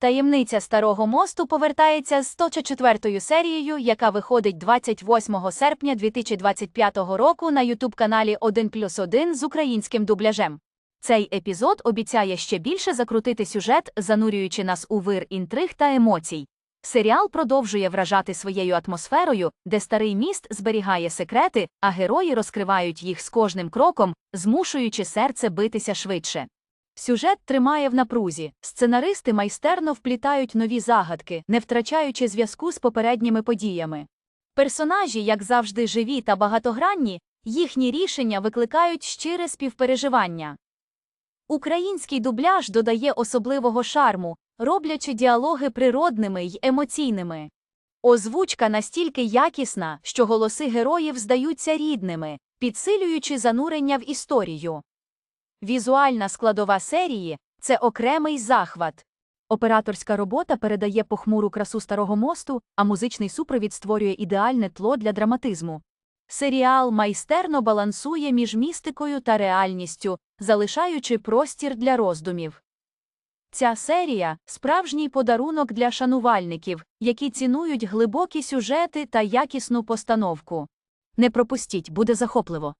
Таємниця Старого мосту повертається з 104-ю серією, яка виходить 28 серпня 2025 року на ютуб-каналі 1 плюс 1 з українським дубляжем. Цей епізод обіцяє ще більше закрутити сюжет, занурюючи нас у вир інтриг та емоцій. Серіал продовжує вражати своєю атмосферою, де старий міст зберігає секрети, а герої розкривають їх з кожним кроком, змушуючи серце битися швидше. Сюжет тримає в напрузі, сценаристи майстерно вплітають нові загадки, не втрачаючи зв'язку з попередніми подіями. Персонажі, як завжди, живі та багатогранні, їхні рішення викликають щире співпереживання. Український дубляж додає особливого шарму, роблячи діалоги природними й емоційними. Озвучка настільки якісна, що голоси героїв здаються рідними, підсилюючи занурення в історію. Візуальна складова серії це окремий захват. Операторська робота передає похмуру красу старого мосту, а музичний супровід створює ідеальне тло для драматизму. Серіал майстерно балансує між містикою та реальністю, залишаючи простір для роздумів. Ця серія справжній подарунок для шанувальників, які цінують глибокі сюжети та якісну постановку. Не пропустіть, буде захопливо.